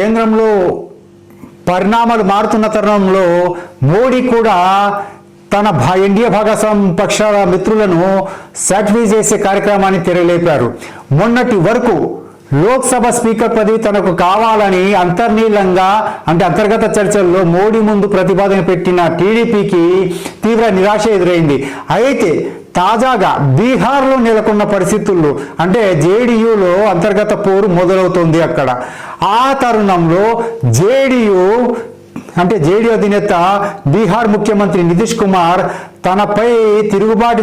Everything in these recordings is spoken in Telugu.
కేంద్రంలో పరిణామాలు మారుతున్న తరుణంలో మోడీ కూడా తన భా ఎన్డీఏ భాగస్వామి పక్షాల మిత్రులను సాటిఫై చేసే కార్యక్రమాన్ని తెరలేపారు. మొన్నటి వరకు లోక్సభ స్పీకర్ పదవి తనకు కావాలని అంతర్నీలంగా అంటే అంతర్గత చర్చల్లో మోడీ ముందు ప్రతిపాదన పెట్టిన టీడీపీకి తీవ్ర నిరాశ ఎదురైంది. అయితే తాజాగా బీహార్లో నెలకొన్న పరిస్థితుల్లో అంటే జేడీయూలో అంతర్గత పోరు మొదలవుతోంది అక్కడ. ఆ తరుణంలో జేడీయూ అంటే జేడీ అధినేత బీహార్ ముఖ్యమంత్రి నితీష్ కుమార్ తనపై తిరుగుబాటు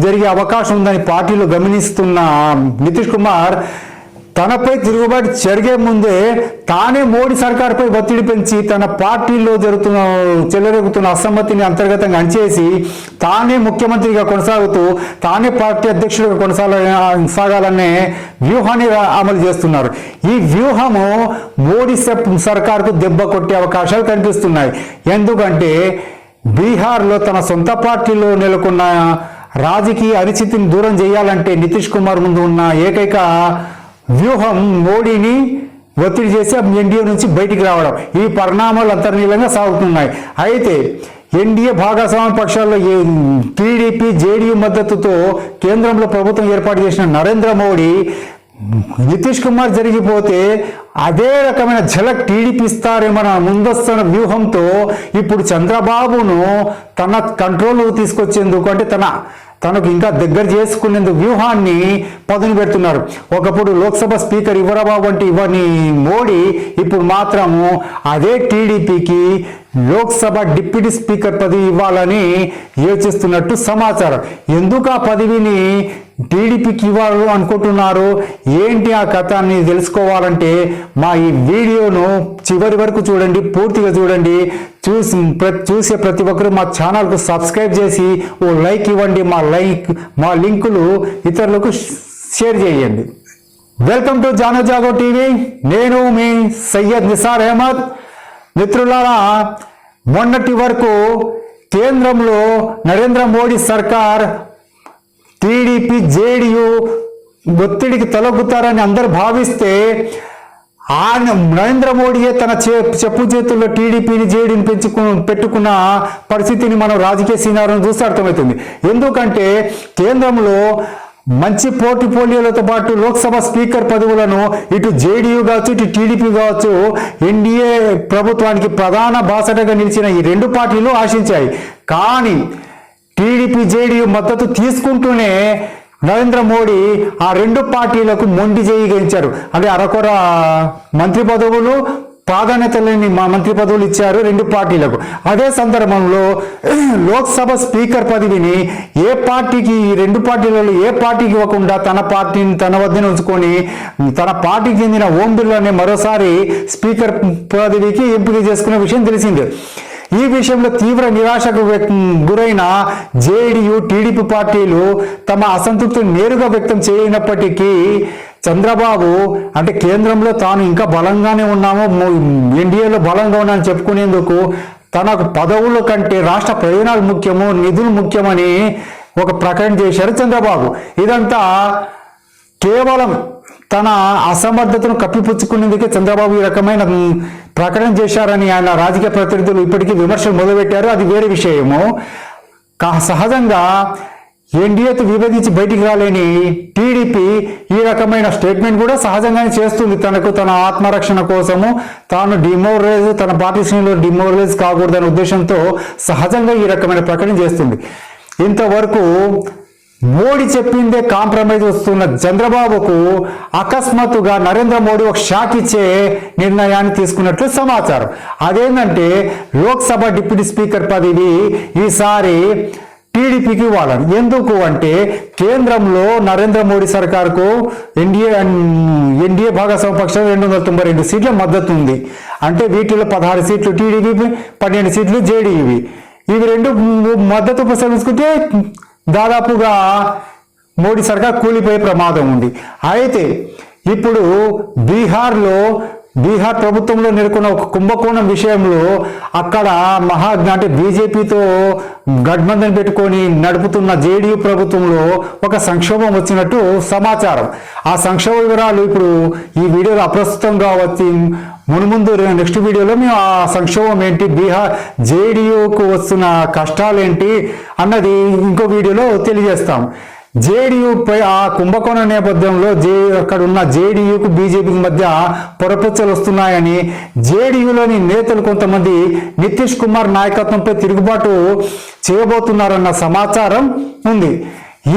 జరిగే అవకాశం ఉందని పార్టీలు గమనిస్తున్న నితీష్ కుమార్ తనపై తిరుగుబాటు జరిగే ముందే తానే మోడీ సర్కార్పై ఒత్తిడి పెంచి తన పార్టీలో జరుగుతున్న చెలరేగుతున్న అసమ్మతిని అంతర్గతంగా అంచేసి తానే ముఖ్యమంత్రిగా కొనసాగుతూ తానే పార్టీ అధ్యక్షుడిగా కొనసాగ వ్యూహాన్ని అమలు చేస్తున్నారు. ఈ వ్యూహము మోడీ సెప్ సర్కార్కు దెబ్బ కొట్టే అవకాశాలు కనిపిస్తున్నాయి. ఎందుకంటే బీహార్లో తన సొంత పార్టీలో నెలకొన్న రాజకీయ అనిచితిని దూరం చేయాలంటే నితీష్ కుమార్ ముందు ఉన్న ఏకైక వ్యూహం మోడీని ఒత్తిడి చేసి ఎన్డీఏ నుంచి బయటికి రావడం. ఈ పరిణామాలు అంతర్నీలంగా సాగుతున్నాయి. అయితే ఎన్డీఏ భాగస్వామ్య పక్షాల్లో టీడీపీ జేడీయూ మద్దతుతో కేంద్రంలో ప్రభుత్వం ఏర్పాటు చేసిన నరేంద్ర మోడీ నితీష్ కుమార్ జరిగిపోతే అదే రకమైన ఝలక్ టీడీపీ ఇస్తారేమన్న ముందస్తున్న వ్యూహంతో ఇప్పుడు చంద్రబాబును తన కంట్రోల్ తీసుకొచ్చేందుకు అంటే తన తనకు ఇంకా దగ్గర చేసుకునేందుకు వ్యూహాన్ని పదును పెడుతున్నారు. ఒకప్పుడు లోక్సభ స్పీకర్ ఇవ్వరాబాబు అంటే ఇవ్వని మోడీ ఇప్పుడు మాత్రము అదే టీడీపీకి లోక్సభ డిప్యూటీ స్పీకర్ పదవి ఇవ్వాలని యోచిస్తున్నట్టు సమాచారం. ఎందుకు ఆ పదవిని టీడీపీకి ఇవ్వాలి అనుకుంటున్నారు. ఏంటి ఆ కథ అని తెలుసుకోవాలంటే మా ఈ వీడియోను చివరి వరకు చూడండి పూర్తిగా చూడండి. చూసి చూసే ప్రతి ఒక్కరు మా ఛానల్కు సబ్స్క్రైబ్ చేసి ఓ లైక్ ఇవ్వండి. మా లైక్ మా లింకులు ఇతరులకు షేర్ చేయండి. Welcome to Jano Jago TV. నేను మీ సయ్యద్ నిసార్ అహ్మద్. మిత్రులారా మొన్నటి వరకు కేంద్రంలో నరేంద్ర మోడీ సర్కార్ టీడీపీ జేడీయూ ఒత్తిడికి తొలగుతారని అందరూ భావిస్తే ఆయన నరేంద్ర మోడీయే తన చే చెప్పు చేతుల్లో టీడీపీని జేడీని పెంచుకు పెట్టుకున్న పరిస్థితిని మనం రాజకీయ సీనాలను చూస్తే అర్థమవుతుంది. ఎందుకంటే కేంద్రంలో మంచి పోర్టిఫోలియోలతో పాటు లోక్సభ స్పీకర్ పదవులను ఇటు జేడీయూ కావచ్చు ఇటు టీడీపీ కావచ్చు ఎన్డీఏ ప్రభుత్వానికి ప్రధాన బాసటగా నిలిచిన ఈ రెండు పార్టీలు ఆశించాయి. కానీ టీడీపీ జేడీయూ మద్దతు తీసుకుంటూనే నరేంద్ర మోడీ ఆ రెండు పార్టీలకు మొండి చేయించారు అంటే అరకొర మంత్రి పదవులు ప్రాధాన్యత లేని మా మంత్రి పదవులు ఇచ్చారు రెండు పార్టీలకు. అదే సందర్భంలో లోక్సభ స్పీకర్ పదవిని ఏ పార్టీకి ఈ రెండు పార్టీలలో ఏ పార్టీకి ఇవ్వకుండా తన పార్టీని తన వద్దనే ఉంచుకొని తన పార్టీకి చెందిన ఓం బిర్లాని మరోసారి స్పీకర్ పదవికి ఎంపిక చేసుకునే విషయం తెలిసిందే. ఈ విషయంలో తీవ్ర నిరాశకు గురైన జేడీయూ టీడీపీ పార్టీలు తమ అసంతృప్తిని నేరుగా వ్యక్తం చేయనప్పటికీ చంద్రబాబు అంటే కేంద్రంలో తాను ఇంకా బలంగానే ఉన్నామో ఎన్డీఏలో బలంగా ఉన్నామని చెప్పుకునేందుకు తనకు పదవుల కంటే రాష్ట్ర ప్రయోజనాలు ముఖ్యము నిధులు ముఖ్యమని ఒక ప్రకటన చేశారు చంద్రబాబు. ఇదంతా కేవలం తన అసమర్థతను కప్పిపుచ్చుకునేందుకే చంద్రబాబు ఈ రకమైన ప్రకటన చేశారని ఆయన రాజకీయ ప్రతినిధులు ఇప్పటికీ విమర్శలు మొదలుపెట్టారు. అది వేరే విషయము. కా- సహజంగా ఎన్డీఏతో విభజించి బయటికి రాలేని టీడీపీ ఈ రకమైన స్టేట్మెంట్ కూడా సహజంగానే చేస్తుంది. తనకు తన ఆత్మరక్షణ కోసము తాను డిమోరలైజ్ తన పార్టీ శ్రేణిలో డిమోరలైజ్ కాకూడదనే ఉద్దేశంతో సహజంగా ఈ రకమైన ప్రకటన చేస్తుంది. ఇంతవరకు మోడీ చెప్పిందే కాంప్రమైజ్ వస్తున్న చంద్రబాబుకు అకస్మాత్తుగా నరేంద్ర మోడీ ఒక షాక్ ఇచ్చే నిర్ణయాన్ని తీసుకున్నట్లు సమాచారం. అదేంటంటే లోక్సభ డిప్యూటీ స్పీకర్ పదవి ఈసారి టీడీపీకి ఇవ్వాలని ఎందుకు అంటే కేంద్రంలో నరేంద్ర మోడీ సర్కార్కు ఎన్డీఏ ఎన్డీఏ భాగస్వామ్య పక్షం రెండు వందల తొంభై రెండు సీట్ల మద్దతు ఉంది. అంటే వీటిలో పదహారు సీట్లు టీడీపీ పన్నెండు సీట్లు జేడీవి ఇవి రెండు మద్దతు ఉపసంహరించుకుంటే దాదాపుగా మోడీ సర్కార్ కూలిపోయే ప్రమాదం ఉంది. అయితే ఇప్పుడు బీహార్లో బీహార్ ప్రభుత్వంలో నెలకొన్న ఒక కుంభకోణం విషయంలో అక్కడ మహా అంటే బీజేపీతో గడ్బంధం పెట్టుకొని నడుపుతున్న జేడీయూ ప్రభుత్వంలో ఒక సంక్షోభం వచ్చినట్టు సమాచారం. ఆ సంక్షోభ వివరాలు ఇప్పుడు ఈ వీడియోలో అప్రస్తుతంగా వచ్చి మునుముందు నెక్స్ట్ వీడియోలో మేము ఆ సంక్షోభం ఏంటి బీహార్ జేడీయూకు వస్తున్న కష్టాలు ఏంటి అన్నది ఇంకో వీడియోలో తెలియజేస్తాం. జేడీయూపై ఆ కుంభకోణ నేపథ్యంలో జే అక్కడ ఉన్న జేడీయూకు బీజేపీకి మధ్య పొరపచ్చలు వస్తున్నాయని జేడీయూలోని నేతలు కొంతమంది నితీష్ కుమార్ నాయకత్వంపై తిరుగుబాటు చేయబోతున్నారన్న సమాచారం ఉంది.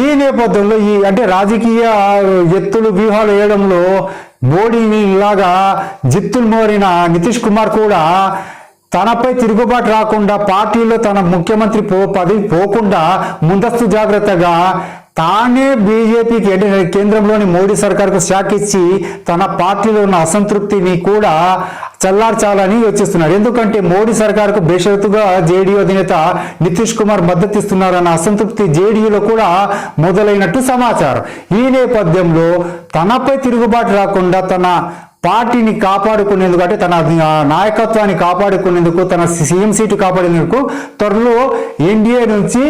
ఈ నేపథ్యంలో ఈ అంటే రాజకీయ ఎత్తులు వ్యూహాలు వేయడంలో మోడీని లాగా జిత్తులు మోరిన నితీష్ కుమార్ కూడా తనపై తిరుగుబాటు రాకుండా పార్టీలో తన ముఖ్యమంత్రి పో పదవి పోకుండా ముందస్తు జాగ్రత్తగా తానే బీజేపీకి కేంద్రంలోని మోడీ సర్కార్కు శాఖ ఇచ్చి తన పార్టీలో ఉన్న అసంతృప్తిని కూడా చల్లార్చాలని యోచిస్తున్నారు ఎందుకంటే మోడీ సర్కార్కు బేషరతుగా జేడీయూ అధినేత నితీష్ కుమార్ మద్దతిస్తున్నారన్న అసంతృప్తి జేడీయూలో కూడా మొదలైనట్టు సమాచారం. ఈ నేపథ్యంలో తనపై తిరుగుబాటు రాకుండా తన పార్టీని కాపాడుకునేందుకు అంటే తన నాయకత్వాన్ని కాపాడుకునేందుకు తన సీఎం సీటు కాపాడేందుకు త్వరలో ఎన్డీఏ నుంచి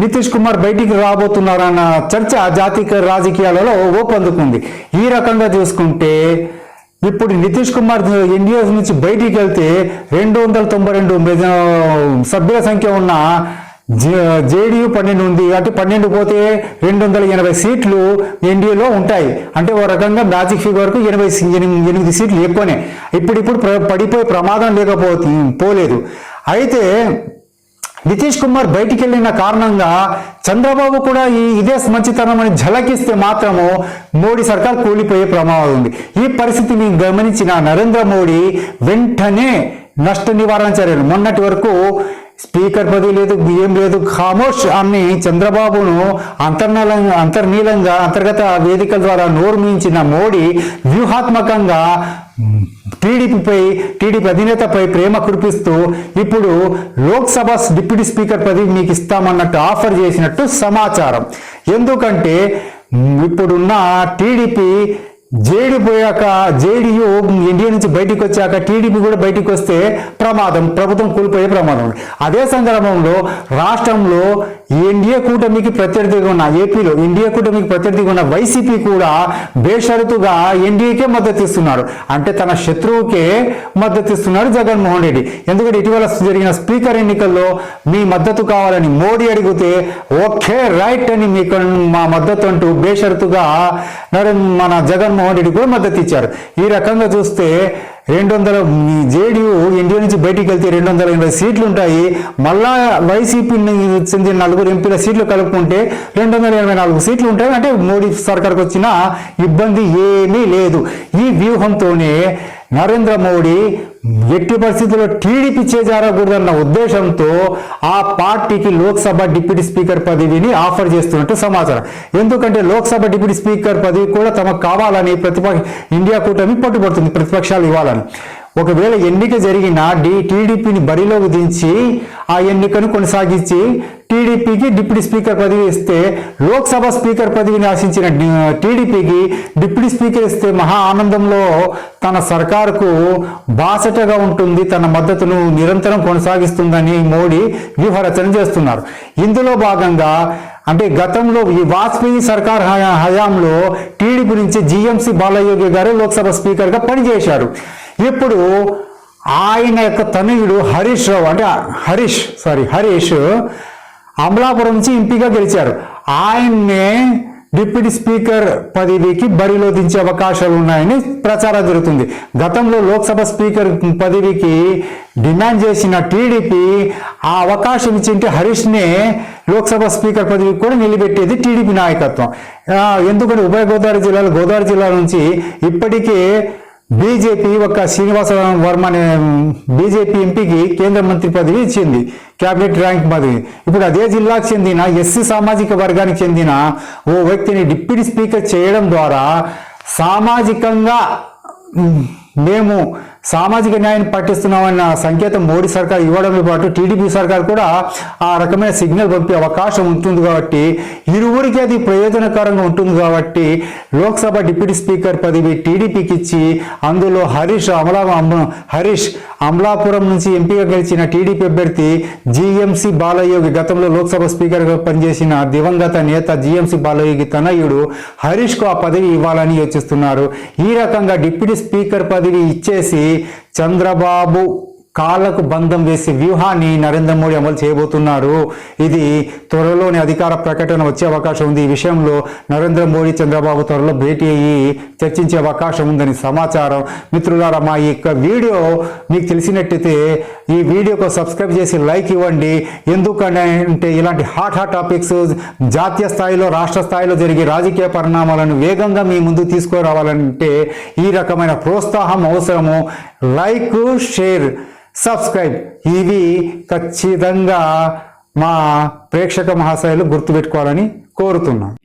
నితీష్ కుమార్ బయటికి రాబోతున్నారన్న చర్చ జాతీయ రాజకీయాలలో ఊపందుకుంది ఈ రకంగా చూసుకుంటే ఇప్పుడు నితీష్ కుమార్ ఎన్డీఏ నుంచి బయటికి వెళ్తే రెండు వందల తొంభై రెండు సభ్యుల సంఖ్య ఉన్న జేడీయూ పన్నెండు ఉంది. అంటే పన్నెండు పోతే రెండు వందల ఎనభై సీట్లు ఎన్డీఏలో ఉంటాయి. అంటే ఓ రకంగా మ్యాజిక్ ఫిగర్కు ఎనభై ఎనిమిది సీట్లు ఎక్కువనే. ఇప్పుడిప్పుడు పడిపోయే ప్రమాదం లేకపోతే పోలేదు. అయితే నితీష్ కుమార్ బయటికి వెళ్ళిన కారణంగా చంద్రబాబు కూడా ఈ ఇదే మంచితనం అని ఝలకిస్తే మాత్రము మోడీ సర్కార్ కూలిపోయే ప్రమాదం ఉంది. ఈ పరిస్థితిని గమనించిన నరేంద్ర మోడీ వెంటనే నష్ట నివారణ చర్యలు. మొన్నటి వరకు స్పీకర్ పదవి లేదు ఏం లేదు ఖామోష్ అని చంద్రబాబును అంతర్నీలంగా అంతర్నీలంగా అంతర్గత వేదికల ద్వారా నోరు మించిన మోడీ వ్యూహాత్మకంగా టీడీపీపై టీడీపీ అధినేతపై ప్రేమ కురిపిస్తూ ఇప్పుడు లోక్సభ డిప్యూటీ స్పీకర్ పదవి మీకు ఇస్తామన్నట్టు ఆఫర్ చేసినట్టు సమాచారం. ఎందుకంటే ఇప్పుడున్న టీడీపీ జేడీ పోయాక జేడీయూ ఇండియా నుంచి బయటికి వచ్చాక టీడీపీ కూడా బయటికి వస్తే ప్రమాదం ప్రభుత్వం కూలిపోయే ప్రమాదం. అదే సందర్భంలో రాష్ట్రంలో ఎన్డీఏ కూటమికి ప్రత్యర్థిగా ఉన్న ఏపీలో ఎన్డీఏ కూటమికి ప్రత్యర్థిగా ఉన్న వైసీపీ కూడా బేషరతుగా ఎన్డీఏకే మద్దతు ఇస్తున్నాడు అంటే తన శత్రువుకే మద్దతు ఇస్తున్నాడు జగన్మోహన్ రెడ్డి. ఎందుకంటే ఇటీవల జరిగిన స్పీకర్ ఎన్నికల్లో మీ మద్దతు కావాలని మోడీ అడిగితే ఓకే రైట్ అని మీకు మా మద్దతు అంటూ బేషరతుగా మన జగన్మోహన్ రెడ్డి కూడా మద్దతు ఇచ్చారు. ఈ రకంగా చూస్తే రెండు వందల జేడీయూ ఇండియా నుంచి బయటికి వెళ్తే రెండు వందల ఎనభై సీట్లు ఉంటాయి మళ్ళా వైసీపీని చెందిన నలుగురు ఎంపీల సీట్లు కలుపుకుంటే రెండు వందల ఎనభై నాలుగు సీట్లు ఉంటాయి అంటే మోడీ సర్కార్కి వచ్చిన ఇబ్బంది ఏమీ లేదు. ఈ వ్యూహంతోనే నరేంద్ర మోడీ ఎట్టి పరిస్థితుల్లో టీడీపీ చేజారకూడదన్న ఉద్దేశంతో ఆ పార్టీకి లోక్సభ డిప్యూటీ స్పీకర్ పదవిని ఆఫర్ చేస్తున్నట్టు సమాచారం. ఎందుకంటే లోక్సభ డిప్యూటీ స్పీకర్ పదవి కూడా తమకు కావాలని ప్రతిపక్ష ఇండియా కూటమి పట్టుబడుతుంది ప్రతిపక్షాలు ఇవ్వాలని. ఒకవేళ ఎన్నిక జరిగిన డి టీడీపీని బరిలోకి దించి ఆ ఎన్నికను కొనసాగించి టీడీపీకి డిప్యూటీ స్పీకర్ పదవి ఇస్తే లోక్సభ స్పీకర్ పదవిని ఆశించిన టీడీపీకి డిప్యూటీ స్పీకర్ ఇస్తే మహా ఆనందంలో తన సర్కారుకు బాసటగా ఉంటుంది తన మద్దతును నిరంతరం కొనసాగిస్తుందని మోడీ వ్యూహరచన చేస్తున్నారు. ఇందులో భాగంగా అంటే గతంలో ఈ వాజ్పేయి సర్కార్ హయా- హయాంలో టీడీపీ నుంచి జీఎంసీ బాలయోగి గారు లోక్సభ స్పీకర్గా పనిచేశారు. ఇప్పుడు ఆయన యొక్క తనయుడు హరీష్ రావు అంటే హరీష్ సారీ హరీష్ అమలాపురం నుంచి ఎంపీగా గెలిచారు. ఆయన్నే డిప్యూటీ స్పీకర్ పదవికి బరిలో దించే అవకాశాలు ఉన్నాయని ప్రచారం జరుగుతుంది. గతంలో లోక్సభ స్పీకర్ పదవికి డిమాండ్ చేసిన టీడీపీ ఆ అవకాశం ఇచ్చింటే హరీష్నే లోక్సభ స్పీకర్ పదవికి కూడా నిలబెట్టేది టీడీపీ నాయకత్వం. ఎందుకంటే ఉభయ గోదావరి జిల్లాలో గోదావరి జిల్లా నుంచి ఇప్పటికే బీజేపీ ఒక శ్రీనివాస వర్మ అనే బీజేపీ ఎంపీకి కేంద్ర మంత్రి పదవి ఇచ్చింది క్యాబినెట్ ర్యాంక్ పదవి. ఇప్పుడు అదే జిల్లాకు చెందిన ఎస్సీ సామాజిక వర్గానికి చెందిన ఓ వ్యక్తిని డిప్యూటీ స్పీకర్ చేయడం ద్వారా సామాజికంగా మేము సామాజిక న్యాయాన్ని పట్టిస్తున్నామన్న సంకేతం మోడీ సర్కార్ ఇవ్వడంతో పాటు టీడీపీ సర్కార్ కూడా ఆ రకమైన సిగ్నల్ పంపే అవకాశం ఉంటుంది కాబట్టి ఇరువురికి అది ప్రయోజనకరంగా ఉంటుంది కాబట్టి లోక్సభ డిప్యూటీ స్పీకర్ పదవి టీడీపీకి ఇచ్చి అందులో హరీష్ అమలా హరీష్ అమలాపురం నుంచి ఎంపీగా గెలిచిన టీడీపీ అభ్యర్థి జీఎంసీ బాలయోగి గతంలో లోక్సభ స్పీకర్గా పనిచేసిన దివంగత నేత జీఎంసీ బాలయోగి తనయుడు హరీష్కు ఆ పదవి ఇవ్వాలని యోచిస్తున్నారు. ఈ రకంగా డిప్యూటీ స్పీకర్ పదవి ఇచ్చేసి చంద్రబాబు కాళ్ళకు బంధం వేసే వ్యూహాన్ని నరేంద్ర మోడీ అమలు చేయబోతున్నారు ఇది త్వరలోనే అధికార ప్రకటన వచ్చే అవకాశం ఉంది. ఈ విషయంలో నరేంద్ర మోడీ చంద్రబాబు త్వరలో భేటీ అయ్యి చర్చించే అవకాశం ఉందని సమాచారం. మిత్రులారా మా ఈ యొక్క వీడియో మీకు తెలిసినట్టయితే ఈ వీడియోకు సబ్స్క్రైబ్ చేసి లైక్ ఇవ్వండి. ఎందుకంటే ఇలాంటి హాట్ హాట్ టాపిక్స్ జాతీయ స్థాయిలో రాష్ట్ర స్థాయిలో జరిగే రాజకీయ పరిణామాలను వేగంగా మీ ముందు తీసుకురావాలంటే ఈ రకమైన ప్రోత్సాహం అవసరము. లైక్ షేర్ సబ్స్క్రైబ్ ఇవి ఖచ్చితంగా మా ప్రేక్షక మహాశయులు గుర్తుపెట్టుకోవాలని కోరుతున్నాను